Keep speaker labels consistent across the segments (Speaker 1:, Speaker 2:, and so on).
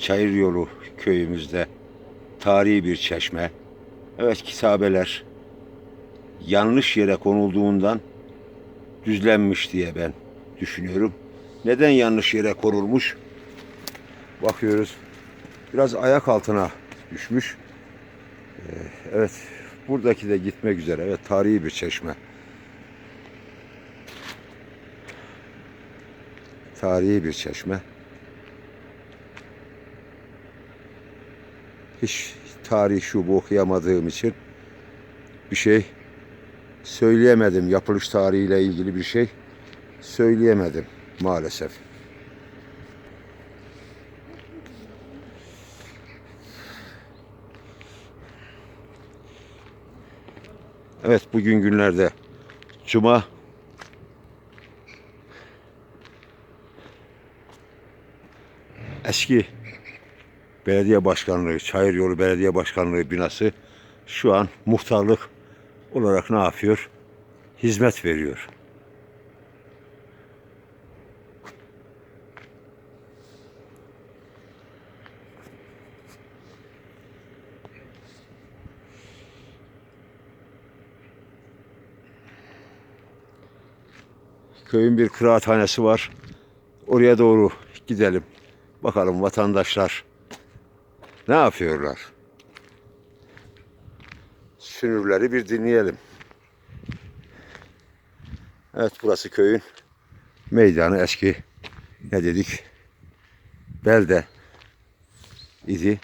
Speaker 1: Çayır Yolu köyümüzde tarihi bir çeşme. Evet kitabeler yanlış yere konulduğundan düzlenmiş diye ben düşünüyorum. Neden yanlış yere konulmuş? Bakıyoruz. Biraz ayak altına düşmüş. Ee, evet. Buradaki de gitmek üzere. Evet tarihi bir çeşme. Tarihi bir çeşme. Hiç tarih şu bu okuyamadığım için bir şey söyleyemedim. Yapılış tarihiyle ilgili bir şey söyleyemedim maalesef. Evet bugün günlerde Cuma eski belediye başkanlığı, Çayır Yolu Belediye Başkanlığı binası şu an muhtarlık olarak ne yapıyor? Hizmet veriyor. Köyün bir kıraathanesi var. Oraya doğru gidelim. Bakalım vatandaşlar ne yapıyorlar? Sünürleri bir dinleyelim. Evet burası köyün meydanı eski ne dedik? Belde idi.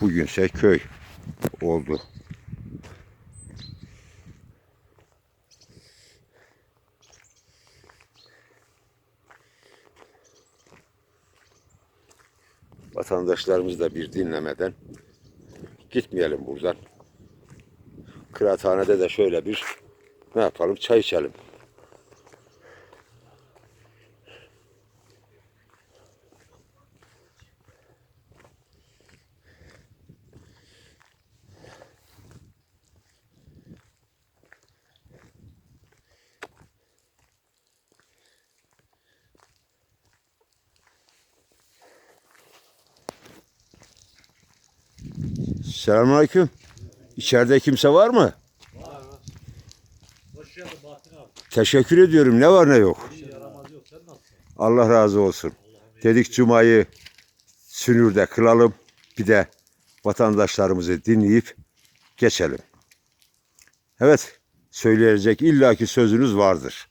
Speaker 1: Bugünse köy oldu. Vatandaşlarımız da bir dinlemeden gitmeyelim buradan. Kıraathanede de şöyle bir ne yapalım çay içelim. Selamünaleyküm. İçeride kimse var mı?
Speaker 2: Hoş geldin Bahattin abi.
Speaker 1: Teşekkür ediyorum. Ne var ne yok.
Speaker 2: Bir yaramaz yok. Sen nasılsın?
Speaker 1: Allah razı olsun. Dedik Cuma'yı Sünür'de kılalım. Bir de vatandaşlarımızı dinleyip geçelim. Evet, söyleyecek illaki sözünüz vardır.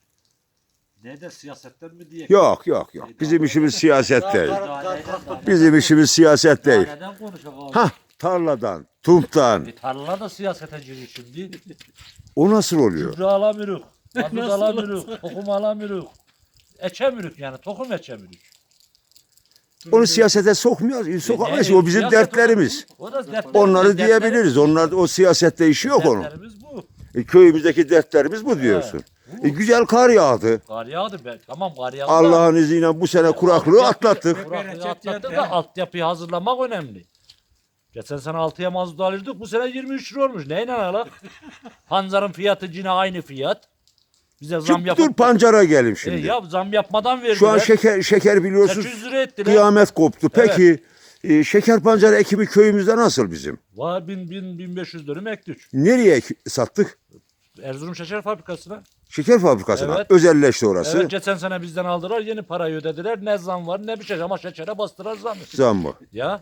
Speaker 2: Ne de siyasetten mi diye.
Speaker 1: Yok yok yok. Bizim işimiz siyaset değil. Bizim işimiz siyaset değil.
Speaker 2: daha
Speaker 1: Tarladan, tumtan.
Speaker 2: E, tarlalar da siyasete giriyor şimdi.
Speaker 1: O nasıl oluyor?
Speaker 2: Gübre alamıyoruz. Mazot alamıyoruz. Tohum alamıyoruz. Eçemiyoruz yani. Tohum eçemiyoruz.
Speaker 1: Onu siyasete sokmuyor, sokamayız.
Speaker 2: Ne-
Speaker 1: O bizim
Speaker 2: siyaset
Speaker 1: dertlerimiz.
Speaker 2: O da dertlerimiz.
Speaker 1: Onları
Speaker 2: Dertlerimiz-
Speaker 1: diyebiliriz. Onlar o siyasette işi yok onun.
Speaker 2: Dertlerimiz bu.
Speaker 1: E, köyümüzdeki dertlerimiz bu diyorsun. E, güzel kar yağdı.
Speaker 2: Kar yağdı be. Tamam kar yağdı. da
Speaker 1: Allah'ın izniyle bu sene kuraklığı atlattık.
Speaker 2: Kuraklığı atlattık da altyapıyı hazırlamak önemli. Geçen sene 6'ya mazot alırdık. Bu sene 23 lira olmuş. Neyle alak? Panzarın fiyatı yine aynı fiyat. Bize zam
Speaker 1: Dur,
Speaker 2: yapıp...
Speaker 1: dur pancara gelin
Speaker 2: E,
Speaker 1: şimdi.
Speaker 2: ya zam yapmadan verdiler.
Speaker 1: Şu an şeker şeker biliyorsunuz
Speaker 2: 800 lira ettiler.
Speaker 1: kıyamet koptu. Peki e, şeker pancarı ekimi köyümüzde nasıl bizim?
Speaker 2: Var 1000 1000 1500 dönüm ektik.
Speaker 1: Nereye ek- sattık?
Speaker 2: Erzurum Şeker Fabrikası'na.
Speaker 1: Şeker fabrikasına.
Speaker 2: Evet.
Speaker 1: Özelleşti orası.
Speaker 2: Evet geçen sene bizden aldılar. Yeni parayı ödediler. Ne zam var ne bir şey ama şekere bastılar zam.
Speaker 1: Zam mı?
Speaker 2: Ya.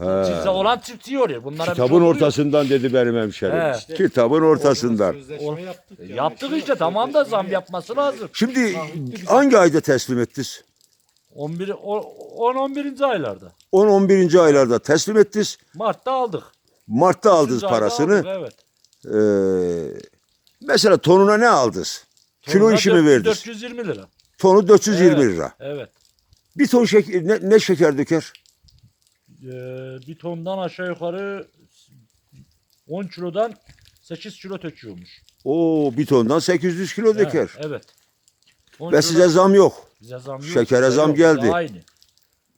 Speaker 1: He.
Speaker 2: Olan çiftçi oluyor. Bunlara bir
Speaker 1: Kitabın ortasından dedi benim hemşerim.
Speaker 2: He.
Speaker 1: Kitabın ortasından.
Speaker 2: E, Yaptık işte tamam da zam yapması lazım.
Speaker 1: Şimdi hangi ayda teslim ettiniz?
Speaker 2: 11 10-11. aylarda.
Speaker 1: 10-11. aylarda teslim ettiniz.
Speaker 2: Mart'ta aldık.
Speaker 1: Mart'ta aldınız
Speaker 2: Üçüncü ayda
Speaker 1: parasını.
Speaker 2: aldık, evet.
Speaker 1: Ee, mesela tonuna ne aldınız? Kilo
Speaker 2: Tonuna
Speaker 1: işi mi
Speaker 2: 400
Speaker 1: verdiniz?
Speaker 2: 420 lira.
Speaker 1: Tonu 420
Speaker 2: Evet.
Speaker 1: lira.
Speaker 2: Evet.
Speaker 1: Bir ton şeker, ne, ne şeker döker?
Speaker 2: Ee, bir tondan aşağı yukarı 10 kilodan 8 kilo töküyormuş.
Speaker 1: Oo bir tondan 800 kilo döker.
Speaker 2: He, evet. 10
Speaker 1: Ve size zam yok.
Speaker 2: bize zam yok.
Speaker 1: şekere
Speaker 2: bize
Speaker 1: zam
Speaker 2: yok,
Speaker 1: geldi.
Speaker 2: Aynı.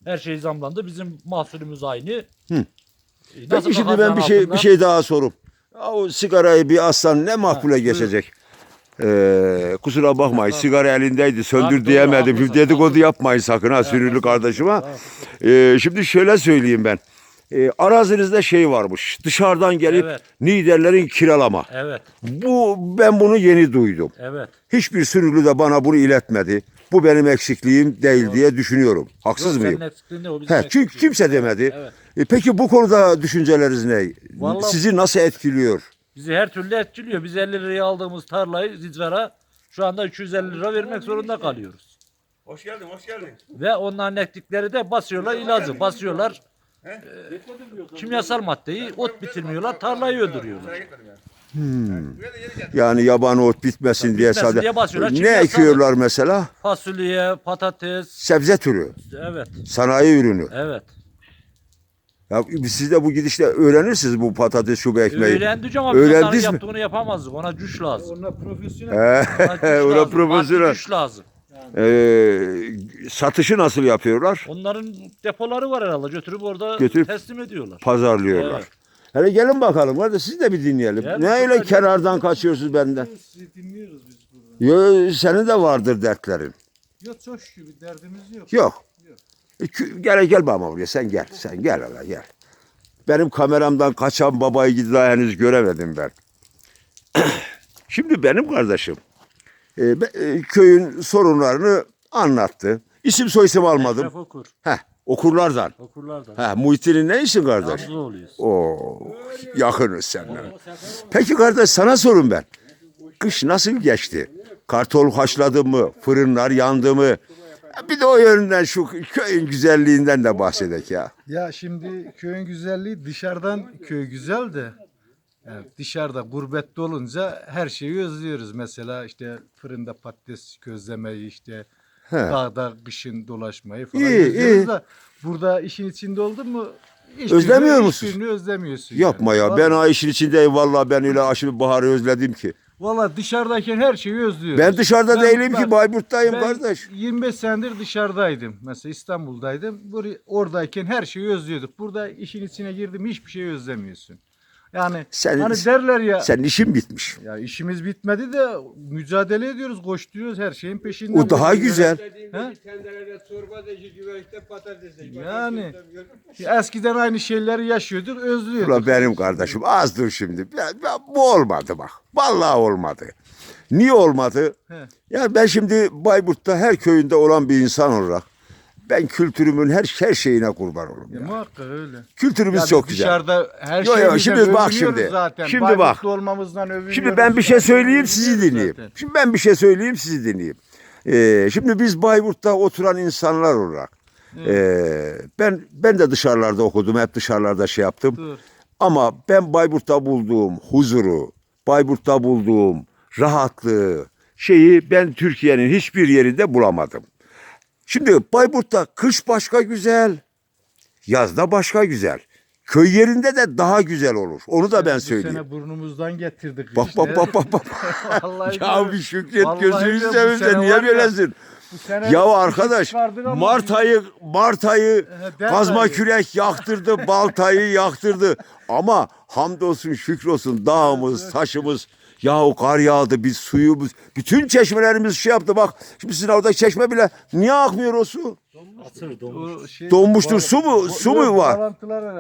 Speaker 2: Her şey zamlandı. Bizim mahsulümüz aynı.
Speaker 1: Hı.
Speaker 2: Nasıl
Speaker 1: Peki şimdi ben bir şey
Speaker 2: altından?
Speaker 1: bir şey daha sorup. O sigarayı bir aslan ne makbule
Speaker 2: buyur.
Speaker 1: geçecek? Ee, kusura bakmayın sigara elindeydi söndür
Speaker 2: Tabii,
Speaker 1: diyemedim.
Speaker 2: doğru,
Speaker 1: Şimdi dedikodu yapmayın sakın ha sürülü kardeşime. Ee, şimdi şöyle söyleyeyim ben. Ee, arazinizde şey varmış. Dışarıdan gelip
Speaker 2: Evet.
Speaker 1: liderlerin kiralama.
Speaker 2: Evet.
Speaker 1: Bu ben bunu yeni duydum.
Speaker 2: Evet.
Speaker 1: Hiçbir sürülü de bana bunu iletmedi. Bu benim eksikliğim değil diye düşünüyorum. Haksız
Speaker 2: Yok,
Speaker 1: mıyım?
Speaker 2: senin eksikliğin de o bizim
Speaker 1: He, çünkü
Speaker 2: eksikliğimiz.
Speaker 1: kimse demedi.
Speaker 2: Evet.
Speaker 1: E, peki bu konuda düşünceleriniz ne?
Speaker 2: Vallahi-
Speaker 1: Sizi nasıl etkiliyor?
Speaker 2: Bizi her türlü etkiliyor. Biz 50 liraya aldığımız tarlayı Zizver'a şu anda 250 lira vermek zorunda kalıyoruz.
Speaker 3: Hoş geldin, hoş geldin.
Speaker 2: Ve onların ektikleri de basıyorlar ilacı, basıyorlar e, kimyasal maddeyi, ot bitirmiyorlar, tarlayı öldürüyorlar.
Speaker 3: Geldim.
Speaker 1: Yani yaban ot bitmesin diye
Speaker 2: bitmesin
Speaker 1: sadece.
Speaker 2: diye basıyorlar.
Speaker 1: Ne
Speaker 2: Kimyasal-
Speaker 1: ekiyorlar mesela?
Speaker 2: Fasulye, patates,
Speaker 1: Sebze türü,
Speaker 2: evet,
Speaker 1: sanayi ürünü.
Speaker 2: evet.
Speaker 1: Ya siz de bu gidişle öğrenirsiniz bu patates şu ekmeği.
Speaker 2: Öğrendik ama biz
Speaker 1: Öğrendiniz mi?
Speaker 2: yaptığını yapamazdık. Ona güç lazım.
Speaker 4: Onlar profesyonel.
Speaker 2: Ona
Speaker 1: ona profesyonel.
Speaker 2: maddi güç lazım.
Speaker 1: Ee, satışı nasıl yapıyorlar?
Speaker 2: Onların depoları var herhalde. Götürüp orada
Speaker 1: Götürüp-
Speaker 2: teslim ediyorlar.
Speaker 1: Pazarlıyorlar.
Speaker 2: Evet.
Speaker 1: Hele gelin bakalım. Hadi siz de bir dinleyelim.
Speaker 2: Gel,
Speaker 1: ne öyle kenardan kaçıyorsunuz benden?
Speaker 4: Sizi dinliyoruz biz burada.
Speaker 1: Yo, senin de vardır dertlerin.
Speaker 4: Yok çok şükür bir derdimiz yok.
Speaker 1: Yok. E, Gel gel bana buraya. Sen gel. Sen gel hele gel. Benim kameramdan kaçan babayı daha henüz göremedim ben. Şimdi benim kardeşim e, e, köyün sorunlarını anlattı. İsim soyisim almadım.
Speaker 2: Eşref okur.
Speaker 1: Heh, okurlardan.
Speaker 2: Okurlardan.
Speaker 1: Heh, Muhittin'in ne işin kardeş?
Speaker 2: Oluyoruz.
Speaker 1: Oo, yakınız seninle. Peki kardeş sana sorun ben. Kış nasıl geçti? Kartol haşladı mı? Fırınlar yandı mı? Bir de o yönden şu köyün güzelliğinden de bahsedek ya.
Speaker 4: Ya şimdi köyün güzelliği dışarıdan köy güzel de yani dışarıda gurbette olunca her şeyi özlüyoruz. Mesela işte fırında patates közlemeyi işte
Speaker 1: He.
Speaker 4: dağda kışın dolaşmayı falan
Speaker 1: İyi,
Speaker 4: özlüyoruz
Speaker 1: iyi.
Speaker 4: da burada işin içinde oldun mu hiçbirini-
Speaker 1: Özlemiyor musun?
Speaker 4: Hiçbirini özlemiyorsun.
Speaker 1: Yapma
Speaker 4: yani.
Speaker 1: ya. Ben o işin içindeyim vallahi ben öyle aşırı baharı özledim ki.
Speaker 4: Valla dışarıdayken her şeyi özlüyoruz.
Speaker 1: Ben dışarıda
Speaker 4: Ben-
Speaker 1: değilim
Speaker 4: ben-
Speaker 1: ki Bayburt'tayım
Speaker 4: Ben
Speaker 1: kardeş.
Speaker 4: 25 senedir dışarıdaydım. Mesela İstanbul'daydım. Buraya, oradayken her şeyi özlüyorduk. Burada işin içine girdim hiçbir şeyi özlemiyorsun. Yani
Speaker 1: Sen-
Speaker 4: hani derler ya
Speaker 1: Senin işin bitmiş.
Speaker 4: ya işimiz bitmedi de mücadele ediyoruz, koşturuyoruz her şeyin peşinden.
Speaker 1: O daha güzel.
Speaker 4: He?
Speaker 3: Tenderede çorba da güveçte patates de.
Speaker 4: Yani eskiden aynı şeyleri yaşıyorduk, özlüyorduk.
Speaker 1: Ulan benim kardeşim az dur şimdi. Ben- ben- bu olmadı bak. Vallahi olmadı. Niye olmadı?
Speaker 4: He.
Speaker 1: Ya ben şimdi Bayburt'ta her köyünde olan bir insan olarak ben kültürümün her her şeyine kurban olurum.
Speaker 4: Ya
Speaker 1: Ya.
Speaker 4: muhakkak öyle.
Speaker 1: Kültürümüz
Speaker 4: Ya
Speaker 1: çok güzel.
Speaker 4: Dışarıda her
Speaker 1: Yo, yo, şimdi bak şimdi.
Speaker 4: Zaten.
Speaker 1: Şimdi
Speaker 4: Bayburtlu
Speaker 1: bak.
Speaker 4: olmamızdan övünüyoruz.
Speaker 1: Şimdi ben bir şey söyleyeyim sizi dinleyeyim.
Speaker 4: zaten.
Speaker 1: Şimdi ben bir şey söyleyeyim sizi dinleyeyim. Ee, şimdi biz Bayburt'ta oturan insanlar olarak ee, ben ben de dışarılarda okudum. Hep dışarılarda şey yaptım.
Speaker 4: Dur.
Speaker 1: Ama ben Bayburt'ta bulduğum huzuru, Bayburt'ta bulduğum rahatlığı, şeyi ben Türkiye'nin hiçbir yerinde bulamadım. Şimdi Bayburt'ta kış başka güzel, yazda başka güzel. Köy yerinde de daha güzel olur. Onu da ben
Speaker 4: Bu
Speaker 1: söyleyeyim.
Speaker 4: sene burnumuzdan getirdik.
Speaker 1: Bak
Speaker 4: işte.
Speaker 1: bak bak bak bak.
Speaker 4: Vallahi
Speaker 1: ya bir şükret
Speaker 4: Vallahi
Speaker 1: gözünü
Speaker 4: de bu
Speaker 1: seveyim
Speaker 4: sene
Speaker 1: sen niye
Speaker 4: var ya,
Speaker 1: böylesin?
Speaker 4: bu sene
Speaker 1: Ya arkadaş
Speaker 4: çıkardık ama
Speaker 1: Mart ayı Mart ayı
Speaker 4: derler
Speaker 1: kazma kürek yaktırdı, baltayı yaktırdı. Ama hamdolsun şükrolsun dağımız, taşımız Yahu kar yağdı, biz suyumuz, bütün çeşmelerimiz şey yaptı bak. Şimdi sizin oradaki çeşme bile niye akmıyor o su?
Speaker 2: Atır donmuş.
Speaker 4: Şey-
Speaker 1: Donmuştur, su mu- su mu var?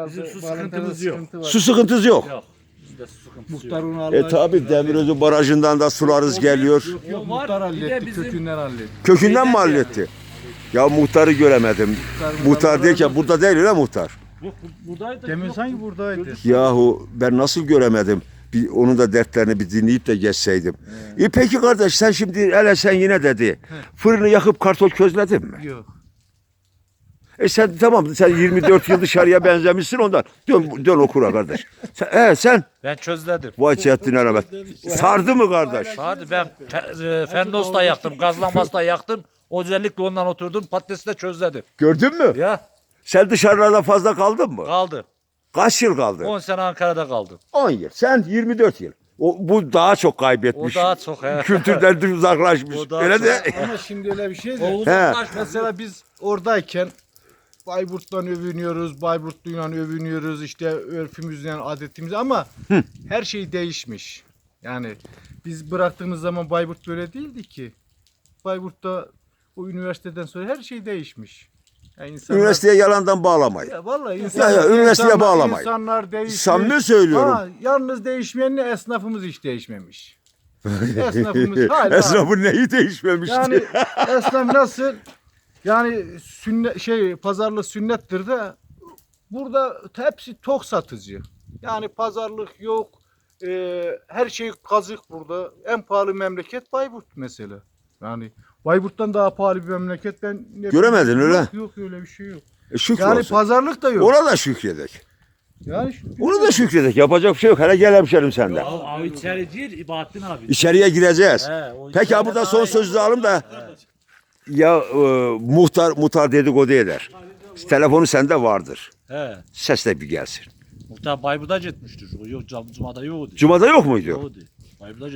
Speaker 2: Bizim su sıkıntımız yok.
Speaker 1: Su sıkıntısı yok.
Speaker 2: Yok. Bizde su sıkıntısı
Speaker 4: Muhtar
Speaker 1: E tabi Demirözü barajından da sularız geliyor.
Speaker 4: Yok yok muhtar halletti
Speaker 2: bizim-
Speaker 4: kökünden halletti.
Speaker 1: Kökünden mi halletti? Ya muhtarı göremedim. Muhtar derken burada değil öyle muhtar.
Speaker 2: Yok bu- buradaydı.
Speaker 4: Demin sanki buradaydı.
Speaker 1: Yahu ben nasıl göremedim? Bir, onun da dertlerini bir dinleyip de geçseydim. E peki kardeş sen şimdi hele sen yine dedi. Fırını yakıp kartol közledin mi?
Speaker 4: Yok.
Speaker 1: E sen tamam sen 24 yıl dışarıya benzemişsin ondan. Dön, dön okura kardeş. Sen, he, sen
Speaker 2: Ben çözledim.
Speaker 1: vay Çetin Rahmet. Sardı mı kardeş?
Speaker 2: Hadi ben e, Fendos da yaktım, gazlanmaz da yaktım. Özellikle ondan oturdum, patatesi de çözledim.
Speaker 1: Gördün mü?
Speaker 2: Ya
Speaker 1: Sen dışarılarda fazla kaldın mı?
Speaker 2: kaldı.
Speaker 1: Kaç yıl kaldı?
Speaker 2: 10 sene Ankara'da kaldım.
Speaker 1: 10 yıl. Sen 24 yıl. O, bu daha çok
Speaker 2: O
Speaker 1: kaybetmiş.
Speaker 2: daha çok he.
Speaker 1: Kültürden uzaklaşmış.
Speaker 2: O daha
Speaker 1: Öyle
Speaker 2: çok.
Speaker 1: de.
Speaker 4: Ama şimdi öyle bir şey
Speaker 2: O
Speaker 4: de.
Speaker 2: uzaklaşmadı.
Speaker 4: Mesela biz oradayken Bayburt'tan övünüyoruz, Bayburtlu'yla övünüyoruz, işte örfümüzle, adetimiz ama her şey değişmiş. Yani biz bıraktığımız zaman Bayburt böyle değildi ki. Bayburt'ta o üniversiteden sonra her şey değişmiş. İnsanlar,
Speaker 1: Üniversiteye yalandan bağlamayın.
Speaker 4: Ya vallahi insanlar,
Speaker 1: ya, üniversiteye
Speaker 4: insanlar-
Speaker 1: bağlamayın.
Speaker 4: İnsanlar değişmiş.
Speaker 1: Samimi söylüyorum.
Speaker 4: Ha, yalnız değişmeyen ne esnafımız hiç değişmemiş. Esnafımız hala.
Speaker 1: Esnafın neyi değişmemişti?
Speaker 4: Yani esnaf nasıl? Yani sünnet şey pazarlık sünnettir de burada hepsi tok satıcı. Yani pazarlık yok. Ee, her şey kazık burada. En pahalı memleket Bayburt mesela. Yani Bayburt'tan daha pahalı bir memleket ben ne
Speaker 1: Göremedin öyle.
Speaker 4: Yok, yok öyle bir şey yok.
Speaker 1: E, şükür
Speaker 4: Yani
Speaker 1: olsun.
Speaker 4: pazarlık da yok.
Speaker 1: Ona da şükredek.
Speaker 4: Yani şu-
Speaker 1: Onu da şükredek. Yapacak bir şey yok. Hele gel hemşerim senden.
Speaker 2: O abi içeri değil İbahattin abi.
Speaker 1: İçeriye gireceğiz.
Speaker 2: He, o
Speaker 1: Peki
Speaker 2: içeride
Speaker 1: ha burada
Speaker 2: daha
Speaker 1: son
Speaker 2: iyi.
Speaker 1: sözü de alalım da. Ya e, muhtar muhtar dedikodu eder. Telefonu sende vardır.
Speaker 2: He.
Speaker 1: Sesle bir gelsin.
Speaker 2: Muhtar Bayburt'a gitmiştir. O yok Cuma'da yoktu.
Speaker 1: Cuma'da yok muydu?
Speaker 2: Yoktu. Bayburt'a